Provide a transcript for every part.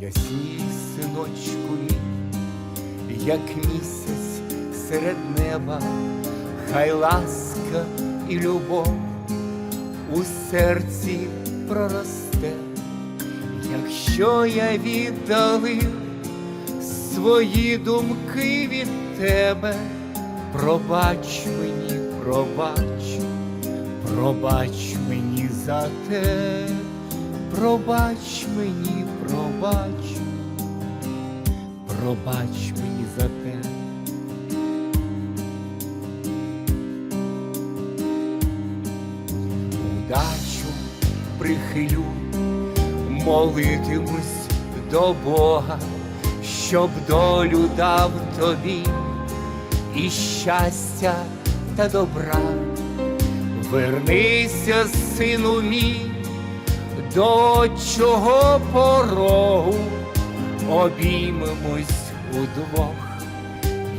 Ясній синочку мій, як місяць серед неба, хай ласка і любов у серці проросте, якщо я віддалив свої думки від тебе, пробач мені, пробач, пробач мені за те, пробач мені, пробач, пробач мені за те. Удачу прихилю, молитимусь до Бога, щоб долю дав тобі і щастя та добра. Вернися, сину мій, до отчого порогу, обіймемось удвох,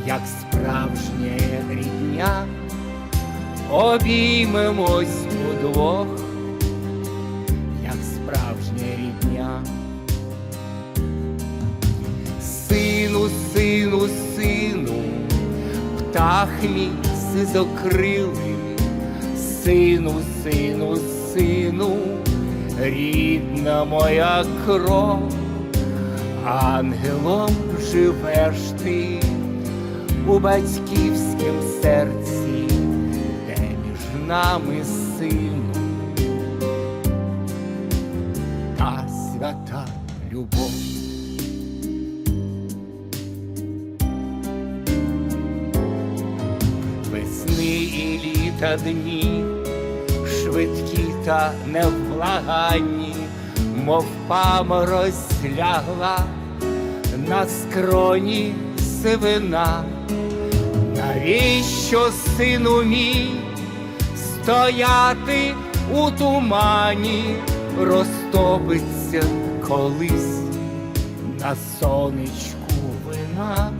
як справжня рідня, обіймемось удвох, як справжня рідня. Сину, сину, сину, птах мій сизокрилий, сину, сину, сину, рідна моя кров, ангелом живеш ти у батьківськім серці, де між нами сину та свята любов. Весни і літа дні, швидкі та невблаганні, мов паморозь лягла на скроні сивина. Навіщо, сину мій, стояти у тумані, розтопиться колись на сонечку вина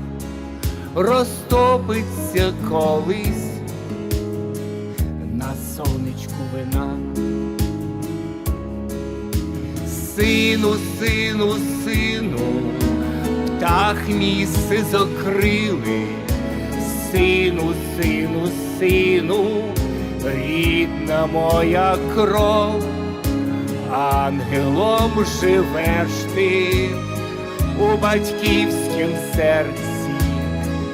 розтопиться колись сонечку вина. Сину, сину, сину, птах мій сизокрилий, сину, сину, сину, рідна моя кров, ангелом живеш ти у батьківськім серці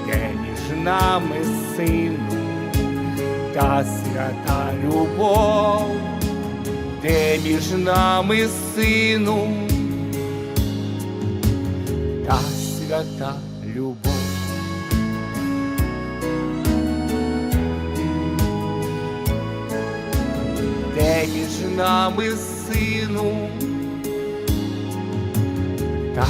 де між нами сину та свята любов, де між нами сину та свята любов. Де між нами сину та